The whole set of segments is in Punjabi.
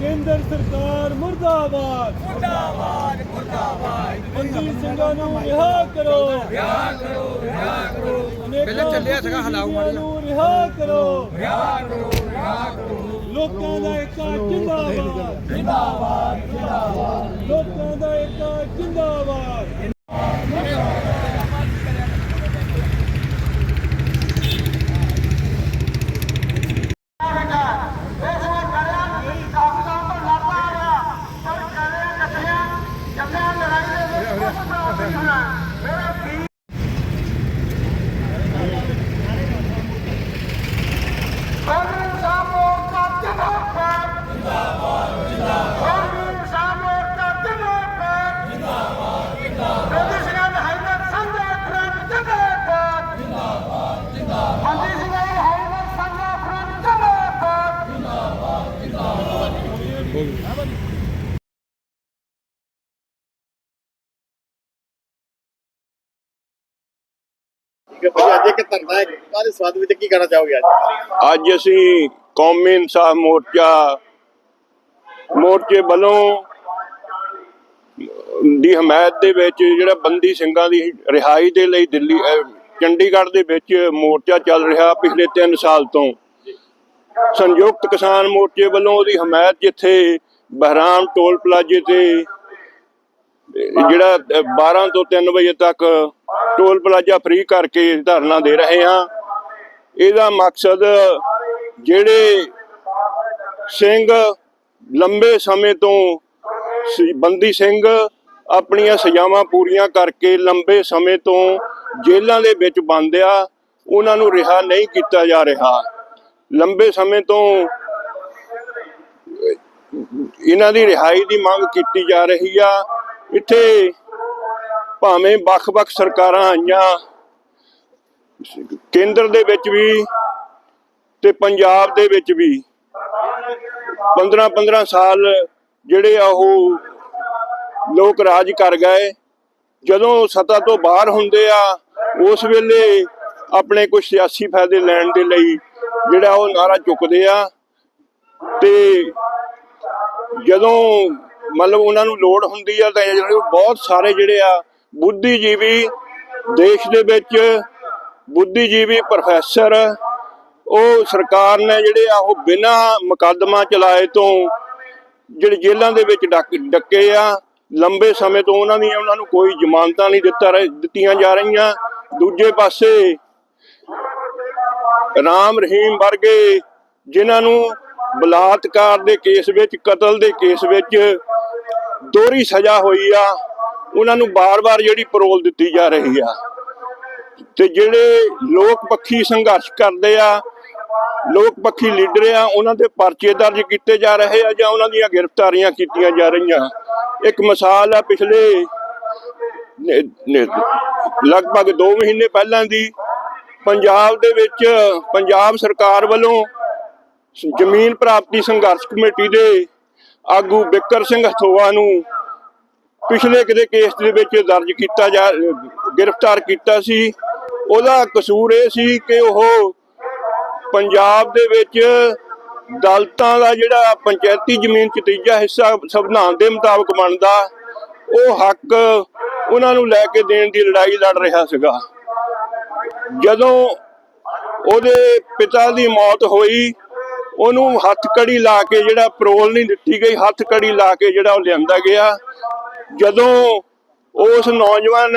ਕੇਂਦਰ ਸਰਕਾਰ ਮੁਰਦਾਬਾਦ। ਮੁਰਦਾਬਾਦ ਮੁਰਦਾਬਾਦ। ਬੰਦੀ ਸਿੰਘਾਂ ਨੂੰ ਰਿਹਾ ਕਰੋ। ਰਿਹਾ ਕਰੋ ਰਿਹਾ ਕਰੋ। ਪਹਿਲੇ ਚੱਲਿਆ ਸੀਗਾ ਹਲਾਉ ਮਾਰ ਨੂੰ ਰਿਹਾ ਕਰੋ। ਰਿਹਾ ਕਰੋ ਰਿਹਾ ਕਰੋ। ਲੋਕਾਂ ਦਾ ਇੱਕ ਜਿੰਦਾਬਾਦ। ਜਿੰਦਾਬਾਦ ਜਿੰਦਾਬਾਦ। ਭਾਈ ਅੱਜ ਇੱਕ ਧਰਨਾ ਹੈ। ਕਾਹਦੇ ਸਵਾਦ ਵਿੱਚ ਕੀ ਕਹਿਣਾ ਚਾਹੋਗੇ ਅੱਜ? ਅੱਜ ਅਸੀਂ ਕੌਮੀ ਇਨਸਾਫ ਮੋਰਚਾ ਮੋਰਚੇ ਵੱਲੋਂ ਦੀ ਹਮਾਇਤ ਦੇ ਵਿੱਚ ਜਿਹੜਾ ਬੰਦੀ ਸਿੰਘਾਂ ਦੀ ਰਿਹਾਈ ਦੇ ਲਈ ਦਿੱਲੀ ਚੰਡੀਗੜ੍ਹ ਦੇ ਵਿੱਚ ਮੋਰਚਾ ਚੱਲ ਰਿਹਾ ਪਿਛਲੇ 3 ਸਾਲ ਤੋਂ। ਸੰਯੁਕਤ ਕਿਸਾਨ ਮੋਰਚੇ ਵੱਲੋਂ ਉਹਦੀ ਹਮਾਇਤ ਜਿੱਥੇ ਬਹਿਰਾਮ ਟੋਲ ਪਲਾਜ਼ੇ ਤੇ ਜਿਹੜਾ ਅਹ, 12 ਤੋਂ 3 ਵਜੇ ਤੱਕ ਟੋਲ ਪਲਾਜ਼ਾ ਫ੍ਰੀ ਕਰਕੇ ਧਰਨਾ ਦੇ ਰਹੇ ਹਾਂ। ਇਹਦਾ ਮਕਸਦ ਜਿਹੜੇ ਸਿੰਘ ਲੰਬੇ ਸਮੇਂ ਤੋਂ ਬੰਦੀ ਸਿੰਘ ਆਪਣੀਆਂ ਸਜ਼ਾਵਾਂ ਪੂਰੀਆਂ ਕਰਕੇ ਲੰਬੇ ਸਮੇਂ ਤੋਂ ਜੇਲ੍ਹਾਂ ਦੇ ਵਿੱਚ ਬੰਦ ਆ, ਉਹਨਾਂ ਨੂੰ ਰਿਹਾ ਨਹੀਂ ਕੀਤਾ ਜਾ ਰਿਹਾ। ਲੰਬੇ ਸਮੇਂ ਤੋਂ ਇਹਨਾਂ ਦੀ ਰਿਹਾਈ ਦੀ ਮੰਗ ਕੀਤੀ ਜਾ ਰਹੀ ਆ। ਇੱਥੇ ਭਾਵੇਂ ਵੱਖ-ਵੱਖ ਸਰਕਾਰਾਂ ਆਈਆਂ, ਕੇਂਦਰ ਦੇ ਵਿੱਚ ਵੀ ਤੇ ਪੰਜਾਬ ਦੇ ਵਿੱਚ ਵੀ 15-15 ਸਾਲ ਜਿਹੜੇ ਆ ਉਹ ਲੋਕ ਰਾਜ ਕਰ ਗਏ। ਜਦੋਂ ਸੱਤਾ ਤੋਂ ਬਾਹਰ ਹੁੰਦੇ ਆ, ਉਸ ਵੇਲੇ ਆਪਣੇ ਕੁਝ ਸਿਆਸੀ ਫਾਇਦੇ ਲੈਣ ਦੇ ਲਈ ਜਿਹੜਾ ਉਹ ਨਾਰਾ ਚੁੱਕਦੇ ਆ ਤੇ ਜਦੋਂ ਮਤਲਬ ਉਹਨਾਂ ਨੂੰ ਲੋੜ ਹੁੰਦੀ ਆ ਤਾਂ ਬਹੁਤ ਸਾਰੇ ਜਿਹੜੇ ਆ ਬੁੱਧੀਜੀਵੀ ਦੇਸ਼ ਦੇ ਵਿੱਚ ਬੁੱਧੀਜੀਵੀ ਪ੍ਰੋਫੈਸਰ, ਉਹ ਸਰਕਾਰ ਨੇ ਜਿਹੜੇ ਆ ਉਹ ਬਿਨਾ ਮੁਕੱਦਮਾ ਚਲਾਏ ਤੋਂ ਜਿਹੜੇ ਜੇਲ੍ਹਾਂ ਦੇ ਵਿੱਚ ਡੱਕ, ਡੱਕੇ ਆ, ਲੰਬੇ ਸਮੇਂ ਤੋਂ ਉਹਨਾਂ ਦੀਆਂ ਉਹਨਾਂ ਨੂੰ ਕੋਈ ਜ਼ਮਾਨਤਾਂ ਨਹੀਂ ਦਿੱਤਾ ਰਹਿ- ਦਿੱਤੀਆਂ ਜਾ ਰਹੀਆਂ। ਦੂਜੇ ਪਾਸੇ ਰਾਮ ਰਹੀਮ ਵਰਗੇ ਜਿਨ੍ਹਾਂ ਨੂੰ ਬਲਾਤਕਾਰ ਦੇ ਕੇਸ ਵਿੱਚ, ਕਤਲ ਦੇ ਕੇਸ ਵਿੱਚ ਦੋਹਰੀ ਸਜ਼ਾ ਹੋਈ ਆ ਉਹਨਾਂ ਨੂੰ ਬਾਰ-ਬਾਰ ਜਿਹੜੀ ਪਰੋਲ ਦਿੱਤੀ ਜਾ ਰਹੀ ਆ। ਤੇ ਜਿਹੜੇ ਲੋਕ ਪੱਖੀ ਸੰਘਰਸ਼ ਕਰਦੇ ਆ, ਲੋਕ ਪੱਖੀ ਲੀਡਰ ਆ, ਉਹਨਾਂ ਦੇ ਪਰਚੇ ਦਰਜ ਕੀਤੇ ਜਾ ਰਹੇ ਆ ਜਾਂ ਉਹਨਾਂ ਦੀਆਂ ਗ੍ਰਿਫਤਾਰੀਆਂ ਕੀਤੀਆਂ ਜਾ ਰਹੀਆਂ। ਇੱਕ ਮਿਸਾਲ ਆ, ਪਿਛਲੇ ਲਗਭਗ 2 ਮਹੀਨੇ ਪਹਿਲਾਂ ਦੀ, ਪੰਜਾਬ ਦੇ ਵਿੱਚ ਪੰਜਾਬ ਸਰਕਾਰ ਵੱਲੋਂ ਜ਼ਮੀਨ ਪ੍ਰਾਪਤੀ ਸੰਘਰਸ਼ ਕਮੇਟੀ ਦੇ ਆਗੂ ਬਿੱਕਰ ਸਿੰਘ ਹਥੋਆ ਨੂੰ ਪਿਛਲੇ ਕਿਤੇ ਕੇਸ ਦੇ ਵਿੱਚ ਦਰਜ ਕੀਤਾ ਜਾ, ਗ੍ਰਿਫਤਾਰ ਕੀਤਾ ਸੀ। ਉਹਦਾ ਕਸੂਰ ਇਹ ਸੀ ਕਿ ਉਹ ਪੰਜਾਬ ਦੇ ਵਿੱਚ ਦਲਤਾਂ ਦਾ ਜਿਹੜਾ ਪੰਚਾਇਤੀ ਜ਼ਮੀਨ 'ਚ ਤੀਜਾ ਹਿੱਸਾ ਸੰਵਿਧਾਨ ਦੇ ਮੁਤਾਬਕ ਬਣਦਾ, ਉਹ ਹੱਕ ਉਹਨਾਂ ਨੂੰ ਲੈ ਕੇ ਦੇਣ ਦੀ ਲੜਾਈ ਲੜ ਰਿਹਾ ਸੀਗਾ। ਜਦੋਂ ਉਹਦੇ ਪਿਤਾ ਦੀ ਮੌਤ ਹੋਈ, ਉਹਨੂੰ ਹੱਥ ਕੜੀ ਲਾ ਕੇ ਜਿਹੜਾ ਪਰੋਲ ਨਹੀਂ ਦਿੱਤੀ ਗਈ ਹੱਥ ਕੜੀ ਲਾ ਕੇ ਜਿਹੜਾ ਉਹ ਲਿਆਂਦਾ ਗਿਆ। ਜਦੋਂ ਉਸ ਨੌਜਵਾਨ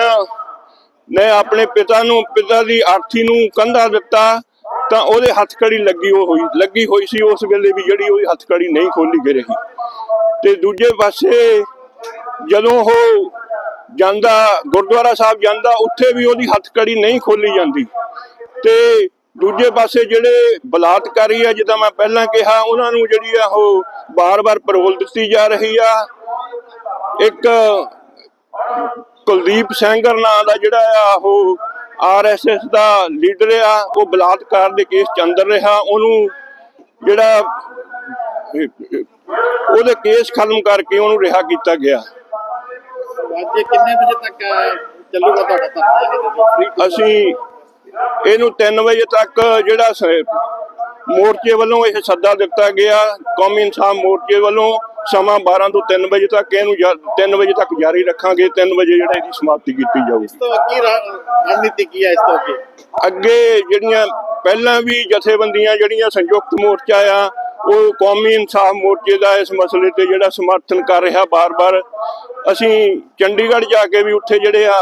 ਨੇ ਆਪਣੇ ਪਿਤਾ ਨੂੰ, ਪਿਤਾ ਦੀ ਆਰਥੀ ਨੂੰ ਕੰਧਾ ਦਿੱਤਾ, ਤਾਂ ਉਹਦੇ ਹੱਥ ਕੜੀ ਲੱਗੀ ਉਹ ਹੋਈ, ਲੱਗੀ ਹੋਈ ਸੀ ਉਸ ਵੇਲੇ ਵੀ ਜਿਹੜੀ ਉਹਦੀ ਹੱਥ ਕੜੀ ਨਹੀਂ ਖੋਲੀ ਗਈ ਰਹੀ। ਤੇ ਦੂਜੇ ਪਾਸੇ ਜਦੋਂ ਉਹ ਜਾਂਦਾ, ਗੁਰਦੁਆਰਾ ਸਾਹਿਬ ਜਾਂਦਾ, ਉੱਥੇ ਵੀ ਉਹਦੀ ਹੱਥ ਕੜੀ ਨਹੀਂ ਖੋਲੀ ਜਾਂਦੀ। ਤੇ ਦੂਜੇ ਪਾਸੇ ਜਿਹੜੇ ਬਲਾਤਕਾਰੀ ਆ, ਜਿੱਦਾਂ ਮੈਂ ਪਹਿਲਾਂ ਕਿਹਾ, ਉਹਨਾਂ ਨੂੰ ਜਿਹੜੀ ਆ ਉਹ ਬਾਰ-ਬਾਰ ਪਰੋਲ ਦਿੱਤੀ ਜਾ ਰਹੀ ਆ। ਇੱਕ ਕੁਲਦੀਪ ਸੈਂਗਰ ਨਾਂ ਦਾ ਜਿਹੜਾ ਆ ਉਹ ਆਰਐਸਐਸ ਦਾ ਲੀਡਰ ਆ ਉਹ ਬਲਾਤਕਾਰ ਦੇ ਕੇਸ ਚ ਅੰਦਰ ਰਿਹਾ। ਉਹਨੂੰ ਜਿਹੜਾ ਉਹਦੇ ਕੇਸ ਖਤਮ ਕਰਕੇ ਉਹਨੂੰ ਰਿਹਾ ਕੀਤਾ ਗਿਆ। ਅੱਜ ਕਿੰਨੇ ਵਜੇ ਤੱਕ ਚੱਲੂਗਾ ਤੁਹਾਡਾ ਧਰਨਾ? ਅਸੀਂ ਇਹਨੂੰ 3 ਵਜੇ ਤੱਕ ਜਿਹੜਾ ਮੋਰਚੇ ਵੱਲੋਂ ਇਹ ਸੱਦਾ ਦਿੱਤਾ ਗਿਆ। ਕੌਮੀ ਇਨਸਾਫ ਮੋਰਚੇ ਵੱਲੋਂ ਸਮਾਂ 12 ਤੋਂ 3 ਵਜੇ ਤੱਕ ਇਹਨੂੰ 3 ਵਜੇ ਤੱਕ ਜਾਰੀ ਰੱਖਾਂਗੇ 3 ਵਜੇ ਜਿਹੜਾ ਇਹਦੀ ਸਮਾਪਤੀ ਕੀਤੀ ਜਾਊਗੀ। ਇਸ ਤੋਂ ਅੱਗੇ ਰਣਨੀਤੀ ਕੀ ਹੈ ਇਸ ਤੋਂ ਅੱਗੇ? ਅੱਗੇ ਜਿਹੜੀਆਂ ਪਹਿਲਾਂ ਵੀ ਜਥੇਬੰਦੀਆਂ ਜਿਹੜੀਆਂ ਸੰਯੁਕਤ ਮੋਰਚਾ ਆ ਉਹ ਕੌਮੀ ਇਨਸਾਫ ਮੋਰਚੇ ਦਾ ਇਸ ਮਸਲੇ ਤੇ ਜਿਹੜਾ ਸਮਰਥਨ ਕਰ ਰਿਹਾ ਬਾਰ-ਬਾਰ ਅਸੀਂ ਚੰਡੀਗੜ੍ਹ ਜਾ ਕੇ ਵੀ ਉੱਥੇ ਜਿਹੜੇ ਆ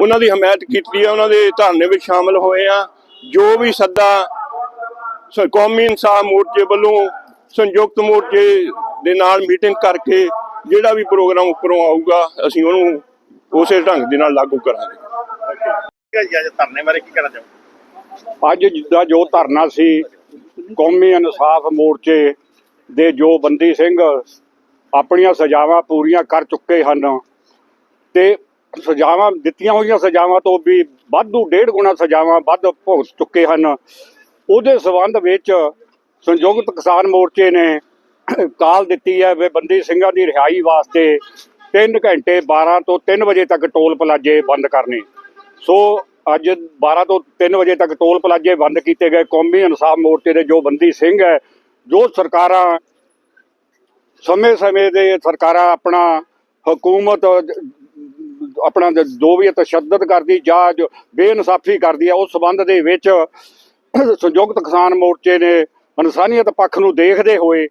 ਉਹਨਾਂ ਦੀ ਹਮਾਇਤ ਕੀਤੀ ਆ ਉਹਨਾਂ ਦੇ ਧਰਨੇ ਵਿੱਚ ਸ਼ਾਮਲ ਹੋਏ ਆ। ਜੋ ਵੀ ਸੱਦਾ ਕੌਮੀ ਇਨਸਾਫ ਮੋਰਚੇ ਵੱਲੋਂ ਸੰਯੁਕਤ ਮੋਰਚੇ ਦੇ ਨਾਲ ਮੀਟਿੰਗ ਕਰਕੇ ਜਿਹੜਾ ਵੀ ਪ੍ਰੋਗਰਾਮ ਉੱਪਰੋਂ ਆਊਗਾ ਅਸੀਂ ਉਹਨੂੰ ਉਸੇ ਢੰਗ ਦੇ ਨਾਲ ਲਾਗੂ ਕਰਾਂਗੇ। ਅੱਜ ਧਰਨੇ ਬਾਰੇ ਕੀ ਕਹਿਣਾ ਚਾਹੋਗੇ? ਅੱਜ ਜਿੱਦਾਂ ਜੋ ਧਰਨਾ ਸੀ ਕੌਮੀ ਇਨਸਾਫ ਮੋਰਚੇ ਦੇ ਜੋ ਬੰਦੀ ਸਿੰਘ ਆਪਣੀਆਂ ਸਜ਼ਾਵਾਂ ਪੂਰੀਆਂ ਕਰ ਚੁੱਕੇ ਹਨ ਤੇ ਸਜ਼ਾਵਾਂ ਦਿੱਤੀਆਂ ਹੋਈਆਂ ਸਜ਼ਾਵਾਂ ਤੋਂ ਵੀ ਵਾਧੂ ਡੇਢ ਗੁਣਾ ਸਜ਼ਾਵਾਂ ਵੱਧ ਭੁਗਤ ਚੁੱਕੇ ਹਨ। ਉਹਦੇ ਸਬੰਧ ਵਿੱਚ ਸੰਯੁਕਤ ਕਿਸਾਨ ਮੋਰਚੇ ਨੇ ਕਾਲ ਦਿੱਤੀ ਹੈ ਵੀ ਬੰਦੀ ਸਿੰਘਾਂ ਦੀ ਰਿਹਾਈ ਵਾਸਤੇ 3 ਘੰਟੇ 12 ਤੋਂ 3 ਵਜੇ ਤੱਕ ਟੋਲ ਪਲਾਜੇ ਬੰਦ ਕਰਨੇ। ਸੋ ਅੱਜ 12 ਤੋਂ 3 ਵਜੇ ਤੱਕ ਟੋਲ ਪਲਾਜੇ ਬੰਦ ਕੀਤੇ ਗਏ। ਕੌਮੀ ਇਨਸਾਫ ਮੋਰਚੇ ਦੇ ਜੋ ਬੰਦੀ ਸਿੰਘ ਹੈ, ਜੋ ਸਰਕਾਰਾਂ ਸਮੇਂ-ਸਮੇਂ ਦੇ ਸਰਕਾਰਾਂ ਆਪਣਾ ਹਕੂਮਤ, ਆਪਣਾ ਜੋ ਵੀ ਤਸ਼ੱਦਦ ਕਰਦੀ ਜਾਂ ਜੋ ਬੇਇਨਸਾਫੀ ਕਰਦੀ ਹੈ, ਉਸ ਸਬੰਧ ਦੇ ਵਿੱਚ ਸੰਯੁਕਤ ਕਿਸਾਨ ਮੋਰਚੇ ਨੇ ਇਨਸਾਨੀਅਤ ਪੱਖ ਨੂੰ ਦੇਖਦੇ ਹੋਏ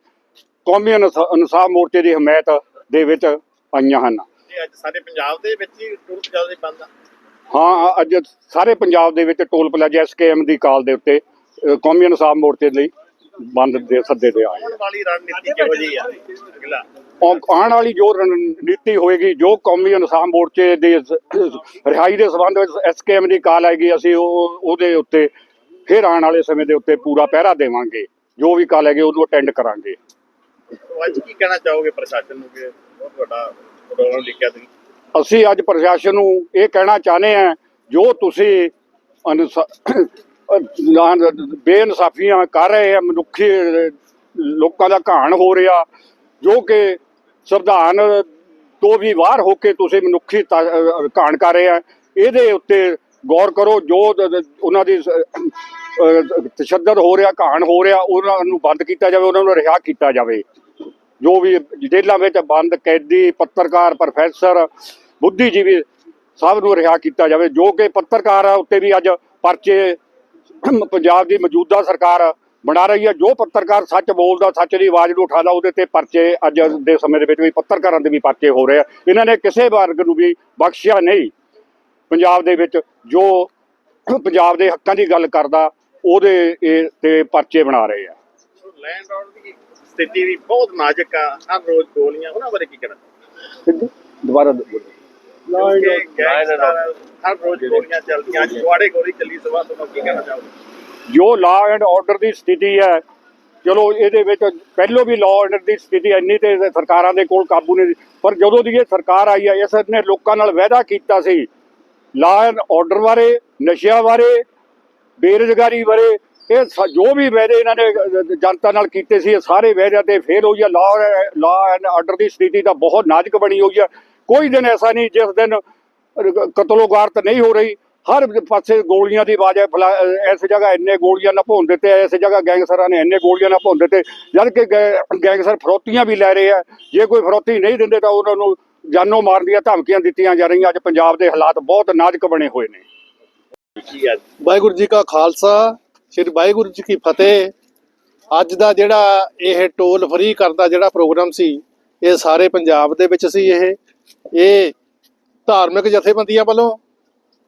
ਕੌਮੀ ਇਨਸਾ- ਇਨਸਾਫ ਮੋਰਚੇ ਦੀ ਹਮਾਇਤ ਦੇ ਵਿੱਚ ਆਈਆਂ ਹਨ। ਅੱਜ ਸਾਰੇ ਪੰਜਾਬ ਦੇ ਵਿੱਚ ਹੀ ਟੂਰ ਪੰਜਾਬ ਦੇ ਬੰਦ ਆ। ਹਾਂ ਅੱਜ ਸਾਰੇ ਪੰਜਾਬ ਦੇ ਵਿੱਚ ਟੋਲ ਪਲਾਜ਼ਾ ਐਸਕੇਐਮ ਦੀ ਕਾਲ ਦੇ ਉੱਤੇ ਕੌਮੀ ਇਨਸਾਫ ਮੋਰਚੇ ਲਈ ਬੰਦ ਦੇ ਸੱਦੇ ਤੇ ਆਏ ਆਉਣ ਵਾਲੀ ਰਣਨੀਤੀ ਕਿਹੋ ਜਿਹੀ ਆ? ਅਗਲਾ ਔ- ਆਉਣ ਵਾਲੀ ਜੋ ਰਣਨੀਤੀ ਹੋਏਗੀ ਜੋ ਕੌਮੀ ਇਨਸਾਫ ਮੋਰਚੇ ਦੇ ਰਿਹਾਈ ਦੇ ਸਬੰਧ ਵਿੱਚ ਐਸਕੇਐਮ ਦੀ ਕਾਲ ਆਏਗੀ ਅਸੀਂ ਉਹ ਉਹਦੇ ਉੱਤੇ ਫਿਰ ਆਉਣ ਵਾਲੇ ਸਮੇਂ ਦੇ ਉੱਤੇ ਪੂਰਾ ਪਹਿਰਾ ਦੇਵਾਂਗੇ। ਜੋ ਵੀ ਕਾਲ ਹੈਗੀ ਉਹਨੂੰ ਅਟੈਂਡ ਕਰਾਂਗੇ। ਅੱਜ ਕੀ ਕਹਿਣਾ ਚਾਹੋਗੇ ਪ੍ਰਸ਼ਾਸਨ ਨੂੰ ਕਿ ਬਹੁਤ ਵੱਡਾ ਪ੍ਰੋਗਰਾਮ ਲਿਖਿਆ ਤੁਸੀਂ? ਅਸੀਂ ਅੱਜ ਪ੍ਰਸ਼ਾਸਨ ਨੂੰ ਇਹ ਕਹਿਣਾ ਚਾਹੁੰਦੇ ਹਾਂ ਜੋ ਤੁਸੀਂ ਬੇਇਨਸਾਫੀਆਂ ਕਰ ਰਹੇ ਆ ਮਨੁੱਖੀ ਲੋਕਾਂ ਦਾ ਘਾਣ ਹੋ ਰਿਹਾ ਜੋ ਕਿ ਸੰਵਿਧਾਨ ਤੋਂ ਵੀ ਬਾਹਰ ਹੋ ਕੇ ਤੁਸੀਂ ਮਨੁੱਖੀ ਘਾਣ ਕਰ ਰਹੇ ਆ ਇਹਦੇ ਉੱਤੇ ਗੌਰ ਕਰੋ ਜੋ ਉਹਨਾਂ ਦੀ ਤਸ਼ੱਦਦ ਹੋ ਰਿਹਾ, ਘਾਣ ਹੋ ਰਿਹਾ, ਉਹਨਾਂ ਨੂੰ ਬੰਦ ਕੀਤਾ ਜਾਵੇ, ਉਹਨਾਂ ਨੂੰ ਰਿਹਾ ਕੀਤਾ ਜਾਵੇ। ਜੋ ਵੀ ਜੇਲ੍ਹਾਂ ਵਿੱਚ ਬੰਦ, ਕੈਦੀ, ਪੱਤਰਕਾਰ ਪ੍ਰੋਫੈਸਰ ਬੁੱਧੀਜੀਵੀ ਸਭ ਨੂੰ ਰਿਹਾ ਕੀਤਾ ਜਾਵੇ, ਜੋ ਕਿ ਪੱਤਰਕਾਰਾਂ ਉੱਤੇ ਵੀ ਅੱਜ ਪਰਚੇ ਪੰਜਾਬ ਦੀ ਮੌਜੂਦਾ ਸਰਕਾਰ ਬਣਾ ਰਹੀ ਹੈ। ਜੋ ਪੱਤਰਕਾਰ ਸੱਚ ਬੋਲਦਾ, ਸੱਚ ਦੀ ਆਵਾਜ਼ ਨੂੰ ਉਠਾਉਂਦਾ, ਉਹਦੇ ਤੇ ਪਰਚੇ ਅੱਜ ਦੇ ਸਮੇਂ ਦੇ ਵਿੱਚ ਵੀ ਪੱਤਰਕਾਰਾਂ ਦੇ ਵੀ ਪਰਚੇ ਹੋ ਰਹੇ ਆ। ਇਹਨਾਂ ਨੇ ਕਿਸੇ ਵਰਗ ਨੂੰ ਵੀ ਬਖਸ਼ਿਆ ਨਹੀਂ। ਪੰਜਾਬ ਦੇ ਵਿੱਚ ਜੋ ਪੰਜਾਬ ਦੇ ਹੱਕਾਂ ਦੀ ਗੱਲ ਕਰਦਾ ਉਹਦੇ ਇਹ ਤੇ ਪਰਚੇ ਬਣਾ ਰਹੇ ਆ ਲੈਂਡ ਆਰਡਰ ਦੀ ਸਥਿਤੀ ਵੀ ਬਹੁਤ ਨਾਜ਼ੁਕ ਆ ਹਰ ਰੋਜ਼ ਗੋਲੀਆਂ ਉਹਨਾਂ ਬਾਰੇ ਕੀ ਕਹਿਣਾ ਚਾਹੋਗੇ ਦੁਬਾਰਾ ਬੋਲੋ। ਹਰ ਰੋਜ਼ ਗੋਲੀਆਂ ਚੱਲਦੀਆਂ ਅੱਜ ਤੁਹਾਡੇ ਗੋਲੀ ਚੱਲੀ ਸਵਾ ਤੋਂ ਕੀ ਕਹਿਣਾ ਚਾਹੋਗੇ ਜੋ ਲਾਅ ਐਂਡ ਆਰਡਰ ਦੀ ਸਥਿਤੀ ਹੈ ਚਲੋ ਇਹਦੇ ਵਿੱਚ ਪਹਿਲੋਂ ਵੀ ਲਾਅ ਆਰਡਰ ਦੀ ਸਥਿਤੀ ਇੰਨੀ ਤੇ ਸਰਕਾਰਾਂ ਦੇ ਕੋਲ ਕਾਬੂ ਨਹੀਂ ਸੀ। ਪਰ ਜਦੋਂ ਦੀ ਇਹ ਸਰਕਾਰ ਆਈ ਹੈ ਇਸ ਨੇ ਲੋਕਾਂ ਨਾਲ ਵਾਅਦਾ ਕੀਤਾ ਸੀ ਲਾਅ ਐਂਡ ਆਰਡਰ ਬਾਰੇ ਨਸ਼ਿਆਂ ਬਾਰੇ ਬੇਰੁਜ਼ਗਾਰੀ ਬਾਰੇ ਇਹ ਸ- ਜੋ ਵੀ ਵਾਅਦੇ ਇਹਨਾਂ ਨੇ ਜਨਤਾ ਨਾਲ ਕੀਤੇ ਸੀ, ਇਹ ਸਾਰੇ ਵਾਅਦਿਆਂ ਤੇ ਫੇਲ ਹੋਈ ਆ। ਲਾਅ ਲਾਅ ਐਂਡ ਆਰਡਰ ਦੀ ਸਥਿਤੀ ਤਾਂ ਬਹੁਤ ਨਾਜ਼ੁਕ ਬਣੀ ਹੋਈ ਆ। ਕੋਈ ਦਿਨ ਐਸਾ ਨਹੀਂ ਜਿਸ ਦਿਨ ਕਤਲੋਗਾਰਤ ਨਹੀਂ ਹੋ ਰਹੀ। ਹਰ ਪਾਸੇ ਗੋਲੀਆਂ ਦੀ ਆਵਾਜ਼ ਹੈ, ਫਲਾ- ਇਸ ਜਗ੍ਹਾ ਇੰਨੇ ਗੋਲੀਆਂ ਨਾ ਭੁੰਨ ਦਿੱਤੇ ਇਸ ਜਗ੍ਹਾ ਗੈਂਗਸਟਰਾਂ ਨੇ ਇੰਨੇ ਗੋਲੀਆਂ ਨਾ ਭੁੰਨ ਦਿੱਤੇ। ਜਦ ਕਿ ਗੈਂਗਸਟਰ ਫਰੋਤੀਆਂ ਵੀ ਲੈ ਰਹੇ ਆ। ਜੇ ਕੋਈ ਫਰੋਤੀ ਨਹੀਂ ਦਿੰਦੇ ਤਾਂ ਉਹਨਾਂ ਨੂੰ ਜਾਨੋਂ ਮਾਰਨ ਦੀਆਂ ਧਮਕੀਆਂ ਦਿੱਤੀਆਂ ਜਾ ਰਹੀਆਂ। ਅੱਜ ਪੰਜਾਬ ਦੇ ਹਾਲਾਤ ਬਹੁਤ ਨਾਜ਼ੁਕ ਬਣੇ ਹੋਏ ਨੇ। ਵਾਹਿਗੁਰੂ ਜੀ ਕਾ ਖਾਲਸਾ, ਸ੍ਰੀ ਵਾਹਿਗੁਰੂ ਜੀ ਕੀ ਫਤਿਹ। ਅੱਜ ਦਾ ਜਿਹੜਾ ਇਹ ਟੋਲ ਫਰੀ ਕਰਦਾ ਜਿਹੜਾ ਪ੍ਰੋਗਰਾਮ ਸੀ, ਇਹ ਸਾਰੇ ਪੰਜਾਬ ਦੇ ਵਿੱਚ ਸੀ ਇਹ। ਇਹ ਧਾਰਮਿਕ ਜਥੇਬੰਦੀਆਂ ਵੱਲੋਂ,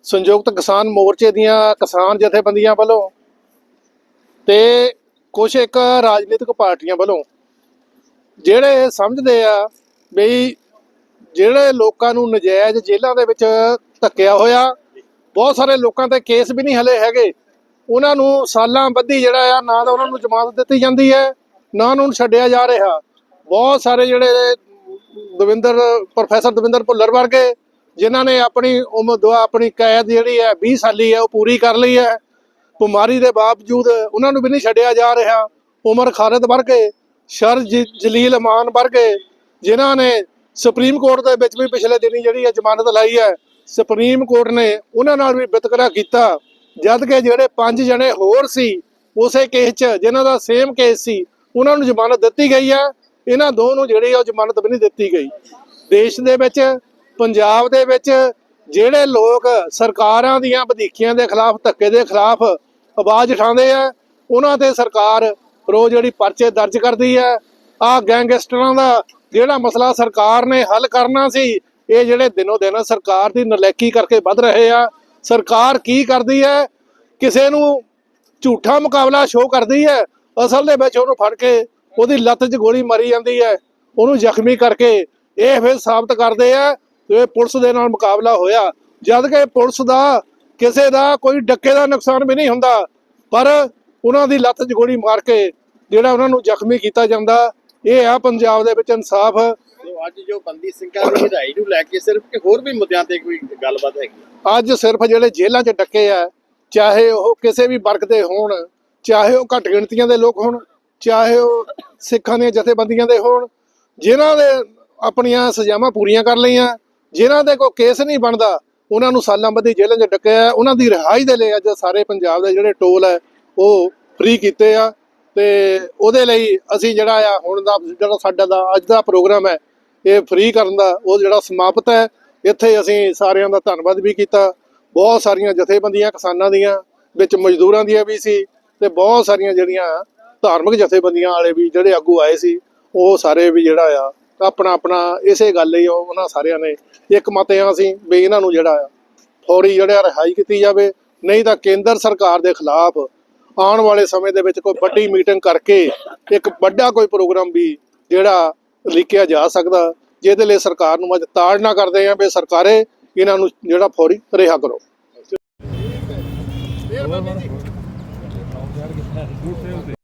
ਸੰਯੁਕਤ ਕਿਸਾਨ ਮੋਰਚੇ ਦੀਆਂ ਕਿਸਾਨ ਜਥੇਬੰਦੀਆਂ ਵੱਲੋਂ ਤੇ ਕੁਝ ਇੱਕ ਰਾਜਨੀਤਿਕ ਪਾਰਟੀਆਂ ਵੱਲੋਂ ਜਿਹੜੇ ਸਮਝਦੇ ਆ ਵੀ ਜਿਹੜੇ ਲੋਕਾਂ ਨੂੰ ਨਜਾਇਜ਼ ਜੇਲ੍ਹਾਂ ਦੇ ਵਿੱਚ ਧੱਕਿਆ ਹੋਇਆ ਬਹੁਤ ਸਾਰੇ ਲੋਕਾਂ ਤੇ ਕੇਸ ਵੀ ਨਹੀਂ ਹਲੇ ਹੈਗੇ। ਉਹਨਾਂ ਨੂੰ ਸਾਲਾਂ ਬੱਧੀ ਜਿਹੜਾ ਆ, ਨਾ ਤਾਂ ਉਹਨਾਂ ਨੂੰ ਜ਼ਮਾਨਤ ਦਿੱਤੀ ਜਾਂਦੀ ਹੈ, ਨਾ ਉਹਨਾਂ ਨੂੰ ਛੱਡਿਆ ਜਾ ਰਿਹਾ। ਬਹੁਤ ਸਾਰੇ ਜਿਹੜੇ ਦਵਿੰਦਰ, ਪ੍ਰੋਫੈਸਰ ਦਵਿੰਦਰ ਭੁੱਲਰ ਵਰਗੇ, ਜਿਨ੍ਹਾਂ ਨੇ ਆਪਣੀ ਉਮਰ ਦੁਆ ਆਪਣੀ ਕੈਦ ਜਿਹੜੀ ਹੈ 20 ਸਾਲੀ ਹੈ, ਉਹ ਪੂਰੀ ਕਰ ਲਈ ਹੈ। ਬਿਮਾਰੀ ਦੇ ਬਾਵਜੂਦ ਉਹਨਾਂ ਨੂੰ ਵੀ ਨਹੀਂ ਛੱਡਿਆ ਜਾ ਰਿਹਾ। ਉਮਰ ਖਾਲਿਦ ਵਰਗੇ, ਸ਼ਰ ਜਲੀਲ ਅਮਾਨ ਵਰਗੇ, ਜਿਨ੍ਹਾਂ ਨੇ ਸੁਪਰੀਮ ਕੋਰਟ ਦੇ ਵਿੱਚ ਵੀ ਪਿਛਲੇ ਦਿਨੀ ਜਿਹੜੀ ਹੈ ਜ਼ਮਾਨਤ ਲਾਈ ਹੈ ਸੁਪਰੀਮ ਕੋਰਟ ਨੇ ਉਹਨਾਂ ਨਾਲ ਵੀ ਵਿਤਕਰਾ ਕੀਤਾ। ਜਦ ਕਿ ਜਿਹੜੇ ਪੰਜ ਜਣੇ ਹੋਰ ਸੀ, ਉਸੇ ਕੇਸ 'ਚ ਜਿਨ੍ਹਾਂ ਦਾ ਸੇਮ ਕੇਸ ਸੀ, ਉਹਨਾਂ ਨੂੰ ਜ਼ਮਾਨਤ ਦਿੱਤੀ ਗਈ ਹੈ ਇਹਨਾਂ ਦੋ ਨੂੰ ਜਿਹੜੀ ਉਹ ਜ਼ਮਾਨਤ ਵੀ ਨਹੀਂ ਦਿੱਤੀ ਗਈ। ਦੇਸ਼ ਦੇ ਵਿੱਚ, ਪੰਜਾਬ ਦੇ ਵਿੱਚ ਜਿਹੜੇ ਲੋਕ ਸਰਕਾਰਾਂ ਦੀਆਂ ਵਧੀਕੀਆਂ ਦੇ ਖਿਲਾਫ, ਧੱਕੇ ਦੇ ਖਿਲਾਫ ਆਵਾਜ਼ ਉਠਾਉਂਦੇ ਆ, ਉਹਨਾਂ ਤੇ ਸਰਕਾਰ ਰੋਜ਼ ਜਿਹੜੀ ਪਰਚੇ ਦਰਜ ਕਰਦੀ ਹੈ ਆ ਗੈਂਗਸਟਰਾਂ ਦਾ ਜਿਹੜਾ ਮਸਲਾ ਸਰਕਾਰ ਨੇ ਹੱਲ ਕਰਨਾ ਸੀ ਇਹ ਜਿਹੜੇ ਦਿਨੋ ਦਿਨ ਸਰਕਾਰ ਦੀ ਨਲੇਕੀ ਕਰਕੇ ਵੱਧ ਰਹੇ ਆ, ਸਰਕਾਰ ਕੀ ਕਰਦੀ ਹੈ? ਕਿਸੇ ਨੂੰ ਝੂਠਾ ਮੁਕਾਬਲਾ ਸ਼ੋਅ ਕਰਦੀ ਹੈ, ਅਸਲ ਦੇ ਵਿੱਚ ਉਹਨੂੰ ਫੜ ਕੇ ਉਹਦੀ ਲੱਤ 'ਚ ਗੋਲੀ ਮਾਰੀ ਜਾਂਦੀ ਹੈ, ਉਹਨੂੰ ਜ਼ਖਮੀ ਕਰਕੇ ਇਹ ਫਿਰ ਸਾਬਤ ਕਰਦੇ ਆ ਕਿ ਇਹ ਪੁਲਿਸ ਦੇ ਨਾਲ ਮੁਕਾਬਲਾ ਹੋਇਆ। ਜਦ ਕਿ ਪੁਲਿਸ ਦਾ ਕਿਸੇ ਦਾ ਕੋਈ ਡੱਕੇ ਦਾ ਨੁਕਸਾਨ ਵੀ ਨਹੀਂ ਹੁੰਦਾ, ਪਰ ਉਹਨਾਂ ਦੀ ਲੱਤ 'ਚ ਗੋਲੀ ਮਾਰ ਕੇ ਜਿਹੜਾ ਉਹਨਾਂ ਨੂੰ ਜ਼ਖਮੀ ਕੀਤਾ ਜਾਂਦਾ, ਇਹ ਆ ਪੰਜਾਬ ਦੇ ਵਿੱਚ ਇਨਸਾਫ ਸੋ ਅੱਜ ਜੋ ਬੰਦੀ ਸਿੰਘਾਂ ਦੀ ਰਿਹਾਈ ਨੂੰ ਲੈ ਕੇ ਸਿਰਫ ਕਿ ਹੋਰ ਵੀ ਮੁੱਦਿਆਂ ਤੇ ਕੋਈ ਗੱਲਬਾਤ ਹੈਗੀ ਅੱਜ ਸਿਰਫ ਜਿਹੜੇ ਜੇਲ੍ਹਾਂ 'ਚ ਡੱਕੇ ਆ, ਚਾਹੇ ਉਹ ਕਿਸੇ ਵੀ ਵਰਗ ਦੇ ਹੋਣ, ਚਾਹੇ ਉਹ ਘੱਟ ਗਿਣਤੀਆਂ ਦੇ ਲੋਕ ਹੋਣ, ਚਾਹੇ ਉਹ ਸਿੱਖਾਂ ਦੀਆਂ ਜਥੇਬੰਦੀਆਂ ਦੇ ਹੋਣ, ਜਿਨ੍ਹਾਂ ਦੇ ਆਪਣੀਆਂ ਸਜ਼ਾਵਾਂ ਪੂਰੀਆਂ ਕਰ ਲਈਆਂ, ਜਿਨ੍ਹਾਂ ਦੇ ਕੋਈ ਕੇਸ ਨਹੀਂ ਬਣਦਾ, ਉਹਨਾਂ ਨੂੰ ਸਾਲਾਂ ਬੱਧੀ ਜੇਲ੍ਹਾਂ 'ਚ ਡੱਕਿਆ ਉਹਨਾਂ ਦੀ ਰਿਹਾਈ ਦੇ ਲਈ ਅੱਜ ਸਾਰੇ ਪੰਜਾਬ ਦੇ ਜਿਹੜੇ ਟੋਲ ਹੈ, ਉਹ ਫ੍ਰੀ ਕੀਤੇ ਆ ਤੇ ਉਹਦੇ ਲਈ ਅਸੀਂ ਜਿਹੜਾ ਆ ਹੁਣ ਦਾ, ਜਿਹੜਾ ਸਾਡਾ ਦਾ ਅੱਜ ਦਾ ਪ੍ਰੋਗਰਾਮ ਹੈ ਇਹ ਫ੍ਰੀ ਕਰਨ ਦਾ ਉਹ ਜਿਹੜਾ ਸਮਾਪਤ ਹੈ, ਇੱਥੇ ਅਸੀਂ ਸਾਰਿਆਂ ਦਾ ਧੰਨਵਾਦ ਵੀ ਕੀਤਾ। ਬਹੁਤ ਸਾਰੀਆਂ ਜਥੇਬੰਦੀਆਂ, ਕਿਸਾਨਾਂ ਦੀਆਂ, ਵਿੱਚ ਮਜ਼ਦੂਰਾਂ ਦੀਆਂ ਵੀ ਸੀ ਤੇ ਬਹੁਤ ਸਾਰੀਆਂ ਜਿਹੜੀਆਂ ਧਾਰਮਿਕ ਜਥੇਬੰਦੀਆਂ ਵਾਲੇ ਵੀ ਜਿਹੜੇ ਆਗੂ ਆਏ ਸੀ, ਉਹ ਸਾਰੇ ਵੀ ਜਿਹੜਾ ਆ, ਆਪਣਾ ਆਪਣਾ ਇਸੇ ਗੱਲ ਲਈ ਉਹ- ਉਹਨਾਂ ਸਾਰਿਆਂ ਨੇ ਇੱਕ ਮਤ ਆ ਸੀ ਵੀ ਇਹਨਾਂ ਨੂੰ ਜਿਹੜਾ ਆ, ਫੌਰੀ ਜਿਹੜਾ ਰਿਹਾਈ ਕੀਤੀ ਜਾਵੇ, ਨਹੀਂ ਤਾਂ ਕੇਂਦਰ ਸਰਕਾਰ ਦੇ ਖਿਲਾਫ ਆਉਣ ਵਾਲੇ ਸਮੇਂ ਦੇ ਵਿੱਚ ਕੋਈ ਵੱਡੀ ਮੀਟਿੰਗ ਕਰਕੇ ਇੱਕ ਵੱਡਾ ਕੋਈ ਪ੍ਰੋਗਰਾਮ ਵੀ ਜਿਹੜਾ ਲਿਖਿਆ ਜਾ ਸਕਦਾ, ਜਿਹਦੇ ਲਈ ਸਰਕਾਰ ਨੂੰ ਅੱਜ ਤਾੜਨਾ ਕਰਦੇ ਆ ਵੀ ਸਰਕਾਰੇ ਇਹਨਾਂ ਨੂੰ ਜਿਹੜਾ ਫੌਰੀ ਰਿਹਾ ਕਰੋ।